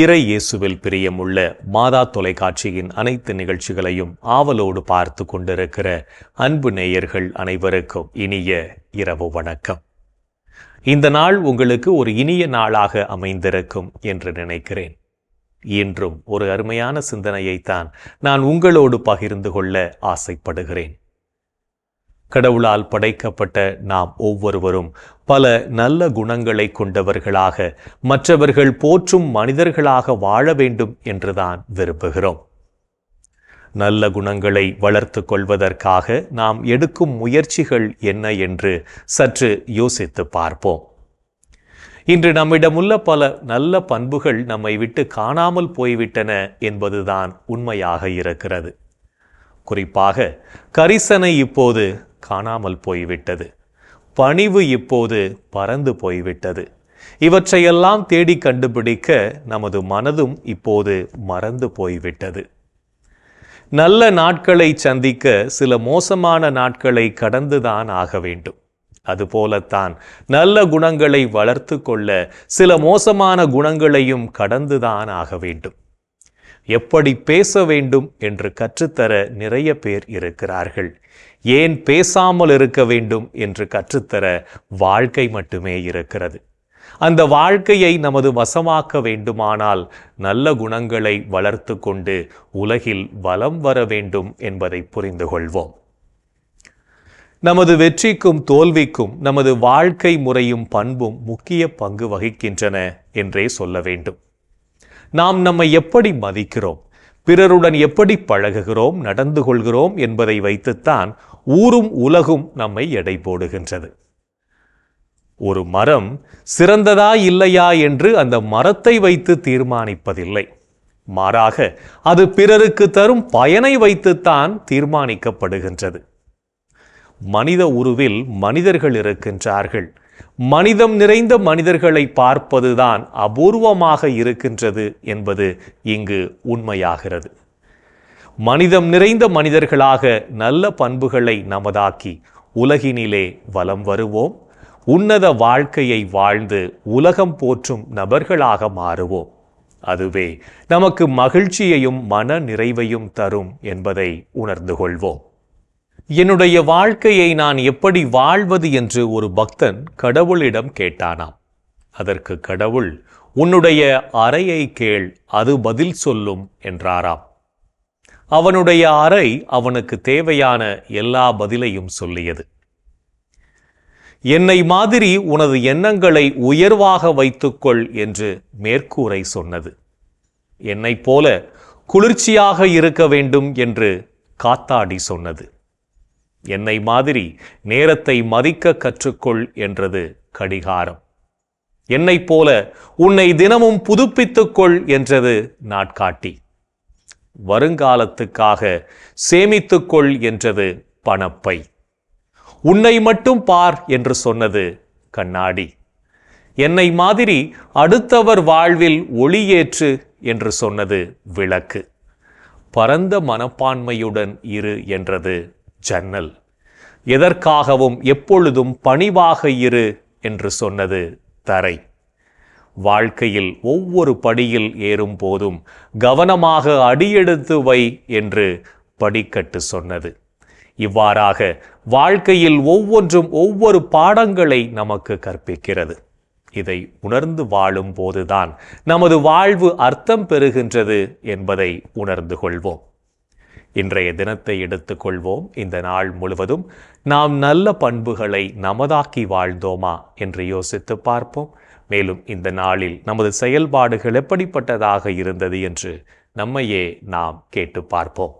இறை இயேசுவில் பிரியமுள்ள மாதா தொலைக்காட்சியின் அனைத்து நிகழ்ச்சிகளையும் ஆவலோடு பார்த்து கொண்டிருக்கிற அன்பு நேயர்கள் அனைவருக்கும் இனிய இரவு வணக்கம். இந்த நாள் உங்களுக்கு ஒரு இனிய நாளாக அமைந்திருக்கும் என்று நினைக்கிறேன். இன்றும் ஒரு அருமையான சிந்தனையைத்தான் நான் உங்களோடு பகிர்ந்து கொள்ள ஆசைப்படுகிறேன். கடவுளால் படைக்கப்பட்ட நாம் ஒவ்வொருவரும் பல நல்ல குணங்களை கொண்டவர்களாக மற்றவர்கள் போற்றும் மனிதர்களாக வாழ வேண்டும் என்றுதான் விரும்புகிறோம். நல்ல குணங்களை வளர்த்து கொள்வதற்காக நாம் எடுக்கும் முயற்சிகள் என்ன என்று சற்று யோசித்து பார்ப்போம். இன்று நம்மிடமுள்ள பல நல்ல பண்புகள் நம்மை விட்டு காணாமல் போய்விட்டன என்பதுதான் உண்மையாக இருக்கிறது. குறிப்பாக கரிசனை இப்போது காணாமல் போய்விட்டது. பணிவு இப்போது பறந்து போய்விட்டது. இவற்றையெல்லாம் தேடி கண்டுபிடிக்க நமது மனதும் இப்போது மறந்து போய்விட்டது. நல்ல நாட்களை சந்திக்க சில மோசமான நாட்களை கடந்துதான் ஆக வேண்டும். அதுபோலத்தான் நல்ல குணங்களை வளர்த்து கொள்ள சில மோசமான குணங்களையும் கடந்துதான் ஆக வேண்டும். எப்படி பேச வேண்டும் என்று கற்றுத்தர நிறைய பேர் இருக்கிறார்கள். ஏன் பேசாமல் இருக்க வேண்டும் என்று கற்றுத்தர வாழ்க்கை மட்டுமே இருக்கிறது. அந்த வாழ்க்கையை நமது வசமாக்க வேண்டுமானால் நல்ல குணங்களை வளர்த்து கொண்டு உலகில் வலம் வர வேண்டும் என்பதை புரிந்து கொள்வோம். நமது வெற்றிக்கும் தோல்விக்கும் நமது வாழ்க்கை முறையும் பண்பும் முக்கிய பங்கு வகிக்கின்றன என்றே சொல்ல வேண்டும். நாம் நம்மை எப்படி மதிக்கிறோம்? பிறருடன் எப்படி பழகுகிறோம்? நடந்து கொள்கிறோம்? என்பதை வைத்துத்தான் ஊரும் உலகும் நம்மை எடை போடுகின்றது. ஒரு மரம் சிறந்ததா இல்லையா என்று அந்த மரத்தை வைத்து தீர்மானிப்பதில்லை. மாறாக அது பிறருக்கு தரும் பயனை வைத்துத்தான் தீர்மானிக்கப்படுகின்றது. மனித உருவில் மனிதர்கள் இருக்கின்றார்கள். மனிதம் நிறைந்த மனிதர்களை பார்ப்பதுதான் அபூர்வமாக இருக்கின்றது என்பது இங்கு உண்மையாகிறது. மனிதம் நிறைந்த மனிதர்களாக நல்ல பண்புகளை நமதாக்கி உலகினிலே வலம் வருவோம். உன்னத வாழ்க்கையை வாழ்ந்து உலகம் போற்றும் நபர்களாக மாறுவோம். அதுவே நமக்கு மகிழ்ச்சியையும் மன நிறைவையும் தரும் என்பதை உணர்ந்து கொள்வோம். என்னுடைய வாழ்க்கையை நான் எப்படி வாழ்வது என்று ஒரு பக்தன் கடவுளிடம் கேட்டானாம். அதற்கு கடவுள் உன்னுடைய அறையை கேள் அது பதில் சொல்லும் என்றாராம். அவனுடைய அறை அவனுக்கு தேவையான எல்லா பதிலையும் சொல்லியது. என்னை மாதிரி உனது எண்ணங்களை உயர்வாக வைத்துக்கொள் என்று மேற்கூரை சொன்னது. என்னைப் போல குளிர்ச்சியாக இருக்க வேண்டும் என்று காத்தாடி சொன்னது. என்னை மாதிரி நேரத்தை மதிக்க கற்றுக்கொள் என்றது கடிகாரம். என்னைப் போல உன்னை தினமும் புதுப்பித்துக்கொள் என்றது நாட்காட்டி. வருங்காலத்துக்காக சேமித்துக்கொள் என்றது பணப்பை. உன்னை மட்டும் பார் என்று சொன்னது கண்ணாடி. என்னை மாதிரி அடுத்தவர் வாழ்வில் ஒளியேற்று என்று சொன்னது விளக்கு. பரந்த மனப்பான்மையுடன் இரு என்றது ஜன்னல். எதற்காகவும் எப்பொழுதும் பணிவாக இரு என்று சொன்னது தரை. வாழ்க்கையில் ஒவ்வொரு படியில் ஏறும் போதும் கவனமாக அடியெடுத்து வை என்று படிக்கட்டு சொன்னது. இவ்வாறாக வாழ்க்கையில் ஒவ்வொன்றும் ஒவ்வொரு பாடங்களை நமக்கு கற்பிக்கிறது. இதை உணர்ந்து வாழும் போதுதான் நமது வாழ்வு அர்த்தம் பெறுகின்றது என்பதை உணர்ந்து கொள்வோம். இன்றைய தினத்தை எடுத்துக்கொள்வோம். இந்த நாள் முழுவதும் நாம் நல்ல பண்புகளை நமதாக்கி வாழ்ந்தோமா என்று யோசித்து பார்ப்போம். மேலும் இந்த நாளில் நமது செயல்பாடுகள் எப்படிப்பட்டதாக இருந்தது என்று நம்மையே நாம் கேட்டு பார்ப்போம்.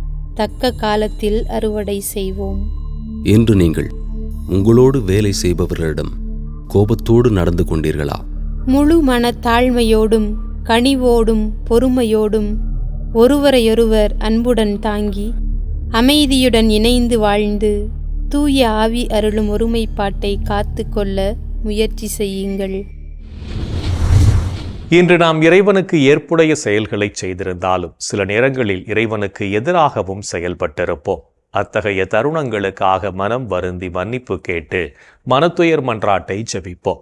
தக்க காலத்தில் அறுவடை செய்வோம். இன்று நீங்கள் உங்களோடு வேலை செய்பவர்களிடம் கோபத்தோடு நடந்து கொண்டீர்களா? முழு மனத்தாழ்மையோடும் கனிவோடும் பொறுமையோடும் ஒருவரையொருவர் அன்புடன் தாங்கி அமைதியுடன் இணைந்து வாழ்ந்து தூய ஆவி அருளும் ஒருமைப்பாட்டை காத்து கொள்ள முயற்சி செய்யுங்கள். இன்று நாம் இறைவனுக்கு ஏற்புடைய செயல்களை செய்திருந்தாலும் சில நேரங்களில் இறைவனுக்கு எதிராகவும் செயல்பட்டிருப்போம். அத்தகைய தருணங்களுக்காக மனம் வருந்தி மன்னிப்பு கேட்டு மனத்துயர் மன்றாட்டை ஜெபிப்போம்.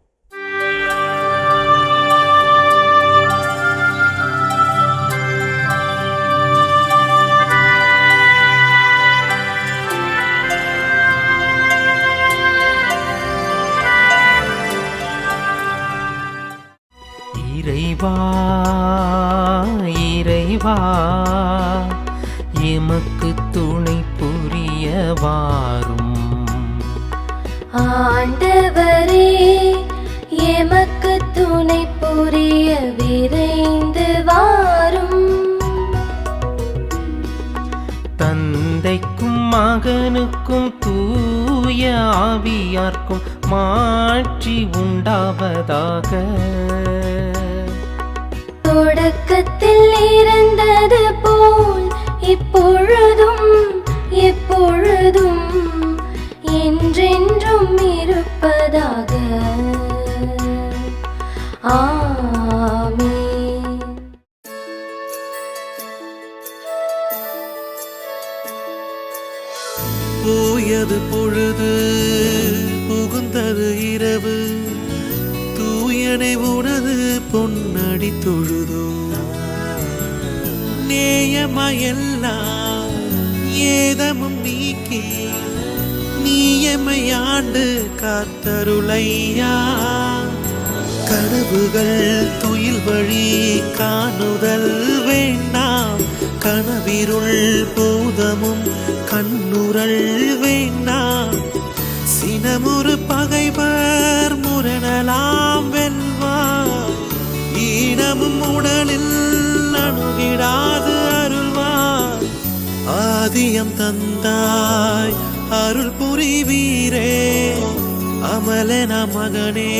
இருப்பதாக. ஆ கனவுகள் துயில் வழி காணுதல் வேண்டாம். கனவிருள் பூதமும் கண்ணுரல் வேண்டாம். சினமுறு பகைவர் முரணலாம் வெல்வார் ஈனமும் உடலில் அணுகிடாது அருள்வார் ஆதியம் தந்தாய் அருள் புரிவீரே. அமலன மகனே.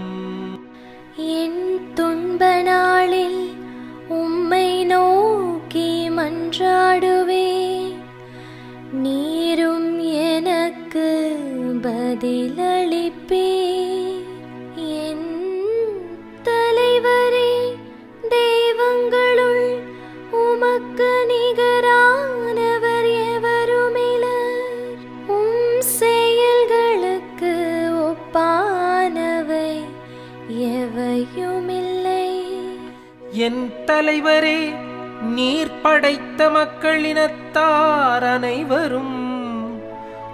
என் துன்ப நாளில் உம்மை நோக்கி மன்றாடுவேன் நீரும் எனக்கு பதிலளிப்பீர். என் தலைவரே நீர் படைத்த மக்களினத்தார் அனைவரும்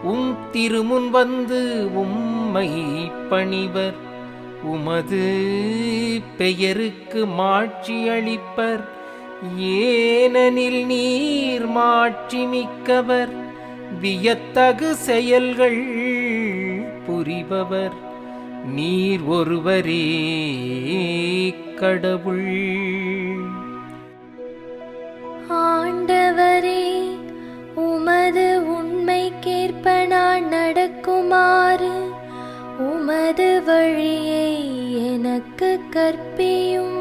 உம் திருமுன் வந்து உம்மை பணிவர். உமது பெயருக்கு மாட்சி அளிப்பர். ஏனெனில் நீர் மாட்சி மிக்கவர். வியத்தகு செயல்கள் புரிபவர். நீர் ஒருவரே கடவுள். ஆண்டவரே உமது உண்மைக்கேற்ப நான் நடக்குமாறு உமது வழியை எனக்கு கற்பியும்.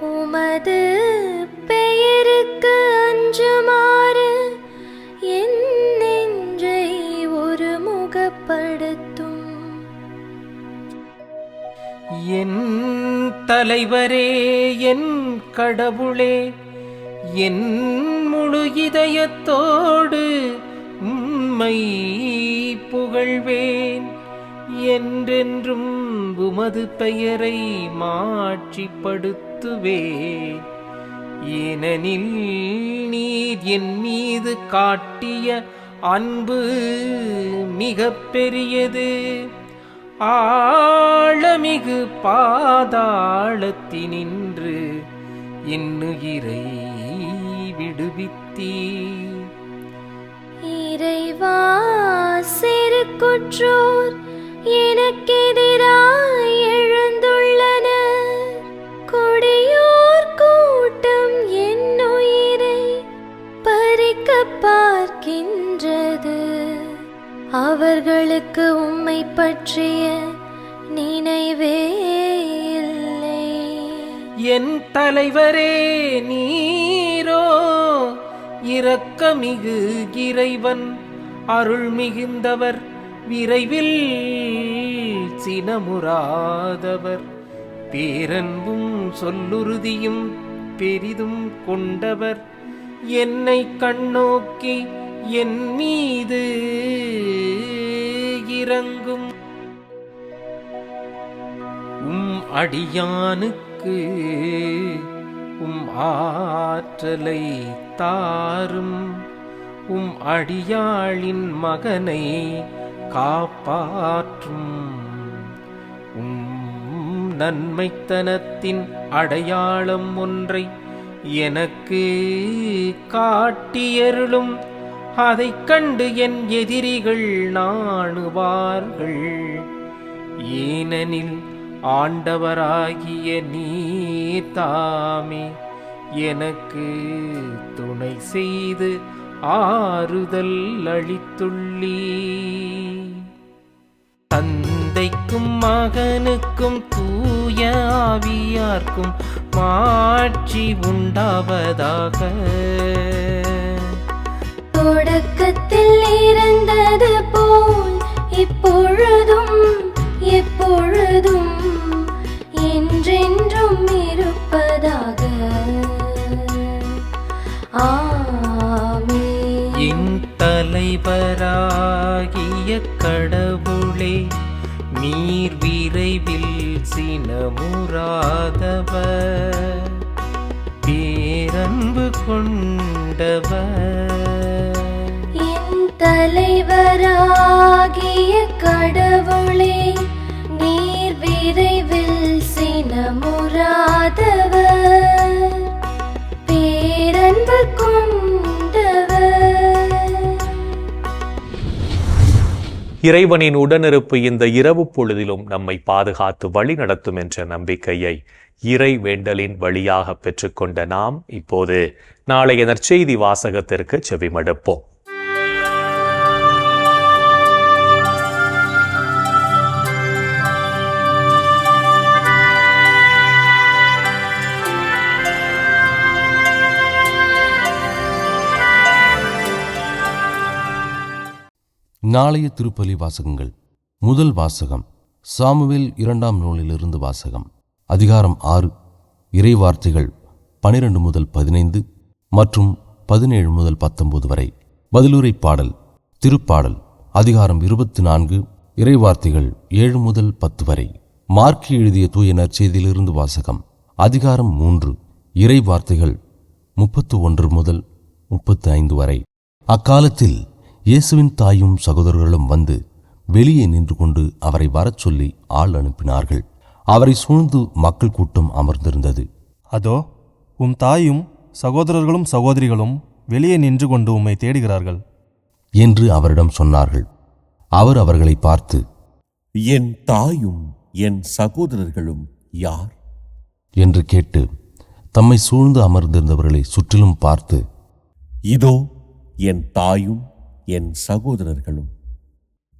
உமது பெயருக்கு அஞ்சுமாறு என் தலைவரே என் கடவுளே என் முழு இதயத்தோடு உம்மை புகழ்வேன். என்றென்றும் உமது பெயரை மாற்றிப்படுத்துவேன். ஏனெனில் நீர் என் மீது காட்டிய அன்பு மிகப் பெரியது ஆழமிகு பாதாளத்தினின்று என்னுயிரை விடுவித்தீ. இறைவா சிறு குற்றோர் எனக்கெதிராய் எழுந்துள்ளனர் கொடியோர் கூட்டம் என்னுயிரை பறிக்க பார்க்கின்றது. அவர்களுக்கு உம்மை பற்றிய நினைவே இல்லை. என் தலைவரே நீரோ இரக்கமிகு இறைவன் அருள் மிகுந்தவர் விரைவில் சினமுறாதவர். பேரன்பும் சொல்லுறுதியும் பெரிதும் கொண்டவர். என்னை கண்ணோக்கி என் மீது இறங்கும். உம் அடியானுக்கு உம் ஆற்றலை தாரும். உம் அடியாளின் மகனை காப்பாற்றும். உம் நன்மைத்தனத்தின் அடையாளம் ஒன்றை எனக்கு காட்டியருளும். அதைக் கண்டு என் எதிரிகள் நாணுவார்கள். ஏனெனில் ஆண்டவராகிய நீர் தாமே எனக்கு துணை செய்து ஆறுதல் அளித்துள்ளீ தந்தைக்கும் மகனுக்கும் தூய ஆவியார்க்கும் மாட்சி உண்டாவதாக. தொடக்கத்தில் இருந்தது போல் இப்பொழுதும் எப்பொழுதும் என்றென்றும் இருப்பதாக. என் தலைவராகிய கடவுளே நீர் விரைவில் சினமுறாதவர். பேரன்பு கொண்டவர். இறைவனின் உடனிருப்பு இந்த இரவு பொழுதிலும் நம்மை பாதுகாத்து வழி நடத்தும் என்ற நம்பிக்கையை இறை வேண்டலின் வழியாக பெற்றுக்கொண்ட நாம் இப்போது நாளைய நற்செய்தி வாசகத்திற்கு செவிமடுப்போம். நாளைய திருப்பலி வாசகங்கள். முதல் வாசகம் சாமுவேல் இரண்டாம் நூலிலிருந்து வாசகம். அதிகாரம் ஆறு இறைவார்த்தைகள் பனிரெண்டு முதல் பதினைந்து மற்றும் பதினேழு முதல் பத்தொன்பது வரை. பதிலுரை பாடல் திருப்பாடல் அதிகாரம் இருபத்தி நான்கு இறைவார்த்தைகள் ஏழு முதல் பத்து வரை. மார்க்கி எழுதிய தூய நற்செய்தியிலிருந்து வாசகம் அதிகாரம் மூன்று இறை வார்த்தைகள் முப்பத்து ஒன்று முதல் முப்பத்து ஐந்து வரை. அக்காலத்தில் இயேசுவின் தாயும் சகோதரர்களும் வந்து வெளியே நின்று கொண்டு அவரை வரச் சொல்லி ஆள் அனுப்பினார்கள். அவரை சூழ்ந்து மக்கள் கூட்டம் அமர்ந்திருந்தது. அதோ உம் தாயும் சகோதரர்களும் சகோதரிகளும் வெளியே நின்று கொண்டு உம்மை தேடுகிறார்கள். என்று அவரிடம் சொன்னார்கள். அவர் அவர்களை பார்த்து என் தாயும் என் சகோதரர்களும் யார்? என்று கேட்டு தம்மை சூழ்ந்து அமர்ந்திருந்தவர்களை சுற்றிலும் பார்த்து இதோ என் தாயும் என் சகோதரர்களும்.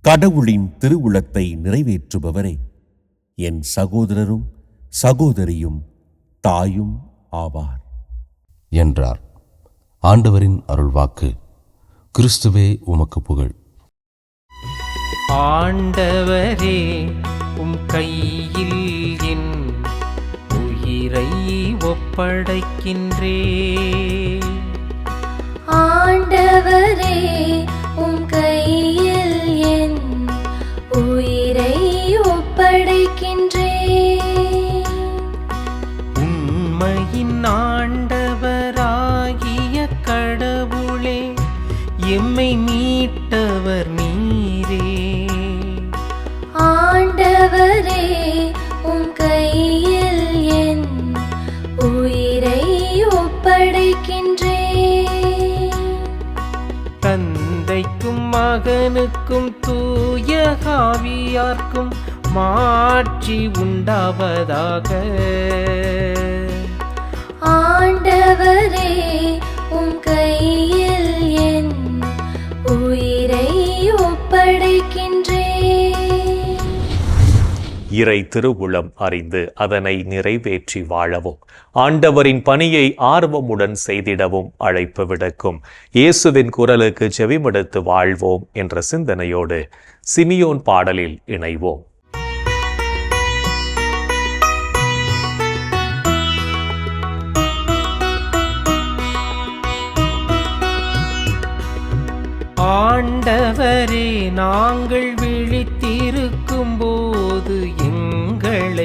கடவுளின் திருவுளத்தை நிறைவேற்றுபவரே. என் சகோதரரும் சகோதரியும் தாயும் ஆவார். என்றார். ஆண்டவரின் அருள்வாக்கு. கிறிஸ்துவே உமக்கு புகழ். ஆண்டவரே உம் கையில் என் உயிரை ஒப்படைக்கின்றே. ஆண்டவரே உம் கையில் என் உயிரை ஒப்படைக்கின்றேன். உண்மையின் ஆண்டவராகிய கடவுளே எம்மை மீட்டவர் நீரே. ஆண்டவரே உம் கையில் என் உயிரை ஒப்படைக்கின்றேன். மகனுக்கும் தூய காவியார்க்கும் மாட்சி உண்டாவதாக. ஆண்டவரே உம் கையில் இறை திருவுளம் அறிந்து அதனை நிறைவேற்றி வாழவும். ஆண்டவரின் பணியை ஆர்வமுடன் செய்திடவும் அழைப்பு விடுக்கும். இயேசுவின் குரலுக்கு செவிமடுத்து வாழ்வோம் என்ற சிந்தனையோடு சிமியோன் பாடலில் இணைவோம். ஆண்டவரே நாங்கள்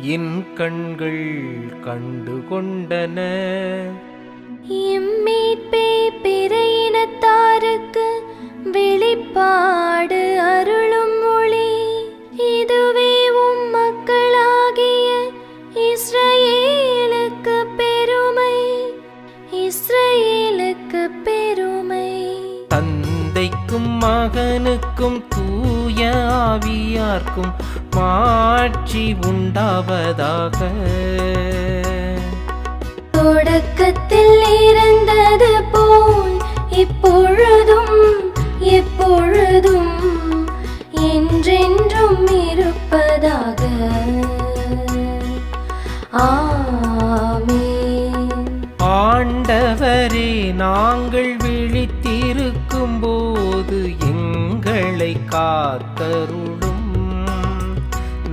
என் கண்கள் கண்டு கொண்டன. இம்மீட்பே பிற இனத்தாருக்கு வெளிப்பாடு அருளும் மொழி. இதுவே உம் மக்களாகிய இஸ்ரவேலுக்கு பெருமை. இஸ்ரவேலுக்கு பெருமை. தந்தைக்கும் மகனுக்கும் தூய ஆவியார்க்கும் மாட்சி உண்டாவதாக. தொடக்கத்தில் இருந்தது போல் இப்பொழுதும் எப்பொழுதும் என்றென்றும் இருப்பதாக. ஆண்டவரே நாங்கள் விழித்திருக்கும் போது எங்களை காத்தருளும்.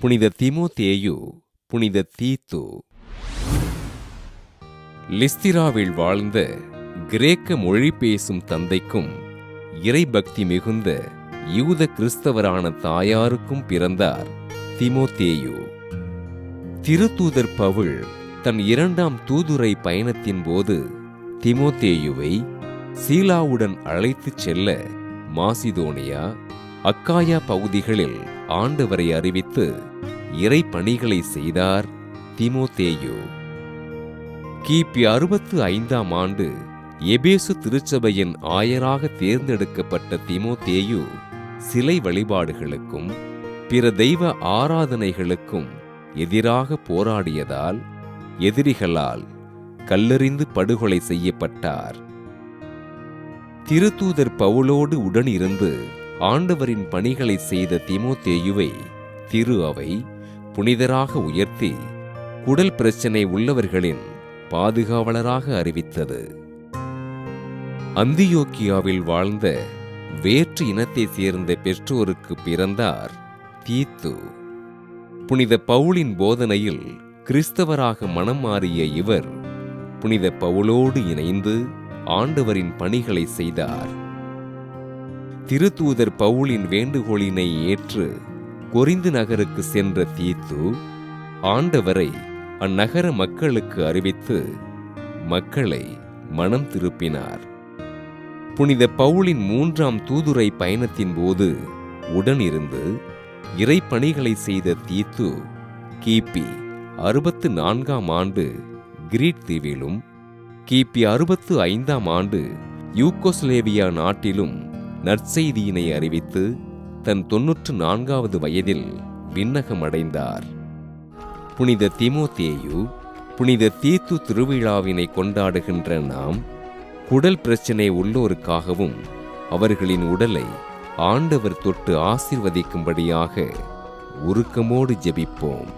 புனித திமோத்தேயு புனித தீத்து. லிஸ்திராவில் வாழ்ந்த கிரேக்க மொழி பேசும் தந்தைக்கும் இறைபக்தி மிகுந்த யூத கிறிஸ்தவரான தாயாருக்கும் பிறந்தார் திமோத்தேயு. திருத்தூதர் பவுல் தன் இரண்டாம் தூதுரை பயணத்தின் போது திமோத்தேயுவை சீலாவுடன் அழைத்துச் செல்ல மாசிதோனியா அக்காயா பகுதிகளில் ஆண்டவரை அறிவித்து இறை பணிகளை செய்தார் திமோத்தேயு. கிபி அறுபத்து ஐந்தாம் ஆண்டு எபேசு திருச்சபையின் ஆயராக தேர்ந்தெடுக்கப்பட்ட திமோதேயு சிலை வழிபாடுகளுக்கும் பிற தெய்வ ஆராதனைகளுக்கும் எதிராக போராடியதால் எதிரிகளால் கல்லெறிந்து படுகொலை செய்யப்பட்டார். திருத்தூதர் பவுலோடு உடன் இருந்து ஆண்டவரின் பணிகளை செய்த திமுத்தேயுவை திரு அவை புனிதராக உயர்த்தி குடல் பிரச்சனை உள்ளவர்களின் பாதுகாவலராக அறிவித்தது. அந்தியோக்கியாவில் வாழ்ந்த வேற்று இனத்தைச் சேர்ந்த பெற்றோருக்கு பிறந்தார் தீத்து. புனித பவுலின் போதனையில் கிறிஸ்தவராக மனம் மாறிய இவர் புனித பவுலோடு இணைந்து ஆண்டவரின் பணிகளை செய்தார். திருத்தூதர் பவுலின் வேண்டுகோளினை ஏற்று கொரிந்து நகருக்கு சென்ற தீத்து ஆண்டவரை அந்நகர மக்களுக்கு அறிவித்து மக்களை மனம் திருப்பினார். புனித பவுலின் மூன்றாம் தூதுரை பயணத்தின் போது உடனிருந்து இறைப்பணிகளை செய்த தீத்து கிபி அறுபத்து நான்காம் ஆண்டு கிரீட் தீவிலும் கிபி அறுபத்து ஐந்தாம் ஆண்டு யூகோஸ்லேவியா நாட்டிலும் நற்செய்தியினை அறிவித்து தன் தொன்னூற்று நான்காவது வயதில் விண்ணகம் அடைந்தார் புனித திமோத்தேயு புனித தீத்து திருவிழாவினை கொண்டாடுகின்ற நாம் குடல் பிரச்சனை உள்ளோருக்காகவும் அவர்களின் உடலை ஆண்டவர் தொட்டு ஆசிர்வதிக்கும்படியாக உருக்கமோடு ஜெபிப்போம்.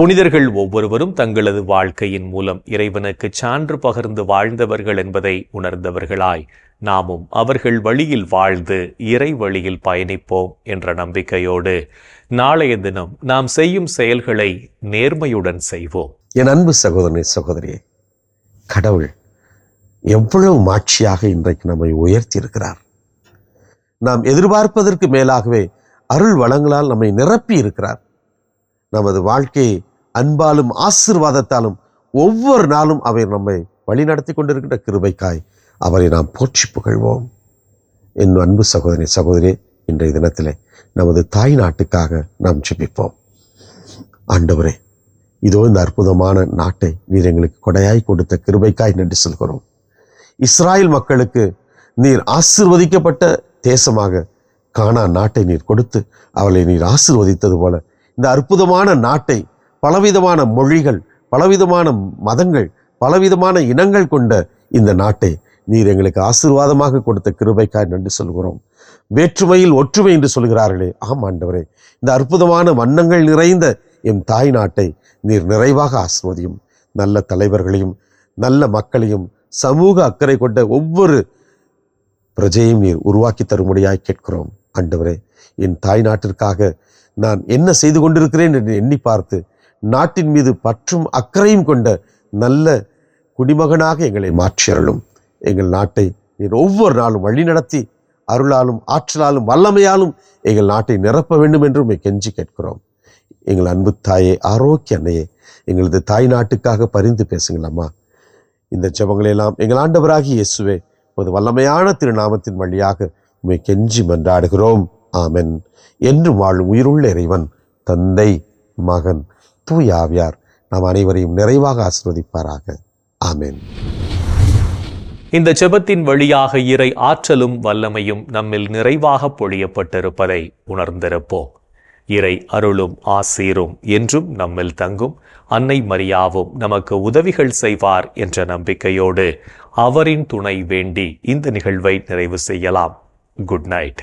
புனிதர்கள் ஒவ்வொருவரும் தங்களது வாழ்க்கையின் மூலம் இறைவனுக்கு சான்று பகிர்ந்து வாழ்ந்தவர்கள் என்பதை உணர்ந்தவர்களாய். நாமும் அவர்கள் வழியில் வாழ்ந்து இறை வழியில் பயணிப்போம் என்ற நம்பிக்கையோடு நாளைய தினம் நாம் செய்யும் செயல்களை நேர்மையுடன் செய்வோம். என் அன்பு சகோதரனே சகோதரியே கடவுள் எவ்வளவு மாட்சியாக இன்றைக்கு நம்மை உயர்த்தி இருக்கிறார் நாம் எதிர்பார்ப்பதற்கு மேலாகவே அருள் வளங்களால் நம்மை நிரப்பி இருக்கிறார் நமது வாழ்க்கையை அன்பாலும் ஆசிர்வாதத்தாலும் ஒவ்வொரு நாளும் அவர் நம்மை வழி நடத்தி கொண்டிருக்கின்ற கிருபைக்காய் அவரை நாம் போற்றி புகழ்வோம். என் அன்பு சகோதரி சகோதரி இன்றைய தினத்திலே நமது தாய் நாட்டுக்காக நாம் ஜெபிப்போம். ஆண்டவரே இதோ இந்த அற்புதமான நாட்டை நீர் எங்களுக்கு கொடையாய் கொடுத்த கிருபைக்காய் நன்றி சொல்கிறோம். இஸ்ராயல் மக்களுக்கு நீர் ஆசிர்வதிக்கப்பட்ட தேசமாக கானா நாட்டை நீர் கொடுத்து அவளை நீர் ஆசிர்வதித்தது போல இந்த அற்புதமான நாட்டை பலவிதமான மொழிகள் பலவிதமான மதங்கள் பலவிதமான இனங்கள் கொண்ட இந்த நாட்டை நீர் எங்களுக்கு ஆசீர்வாதமாக கொடுத்த கிருபைக்காய் நன்றி சொல்கிறோம். வேற்றுமையில் ஒற்றுமை என்று சொல்கிறார்களே ஆம் ஆண்டவரே. இந்த அற்புதமான வண்ணங்கள் நிறைந்த எம் தாய் நாட்டை நீர் நிறைவாக ஆசிர்வதியும் நல்ல தலைவர்களையும் நல்ல மக்களையும் சமூக அக்கறை கொண்ட ஒவ்வொரு பிரஜையும் நீர் உருவாக்கி தரும்படியாய் கேட்கிறோம். ஆண்டவரே என் தாய் நாட்டிற்காக நான் என்ன செய்து கொண்டிருக்கிறேன் என்று எண்ணி பார்த்து நாட்டின் மீது பற்றும் அக்கறையும் கொண்ட நல்ல குடிமகனாக எங்களை மாற்றியருளும். எங்கள் நாட்டை நீர் ஒவ்வொரு நாளும் வழிநடத்தி அருளாலும் ஆற்றலாலும் வல்லமையாலும் எங்கள் நாட்டை நிரப்ப வேண்டும் என்று கெஞ்சி கேட்கிறோம். எங்கள் அன்பு தாயே ஆரோக்கிய அன்னையே எங்களது தாய் நாட்டுக்காக பரிந்து பேசுங்களம்மா இந்த ஜபங்களெல்லாம் எங்கள் ஆண்டவராகி இயேசுவே ஒரு வல்லமையான திருநாமத்தின் வழியாக உண்மை கெஞ்சி மன்றாடுகிறோம். ஆமென். என்று வாழும் உயிருள்ள இறைவன் தந்தை மகன் தூய் ஆவியார் நாம் அனைவரையும் நிறைவாக ஆசிர்வதிப்பாராக. ஆமேன். இந்த செபத்தின் வழியாக இறை ஆற்றலும் வல்லமையும் நம்மில் நிறைவாக பொழியப்பட்டிருப்பதை உணர்ந்திருப்போம். இறை அருளும் ஆசீரும் என்றும் நம்மில் தங்கும். அன்னை மரியாவும் நமக்கு உதவிகள் செய்வார் என்ற நம்பிக்கையோடு அவரின் துணை வேண்டி இந்த நிகழ்வை நிறைவு செய்யலாம். Good night.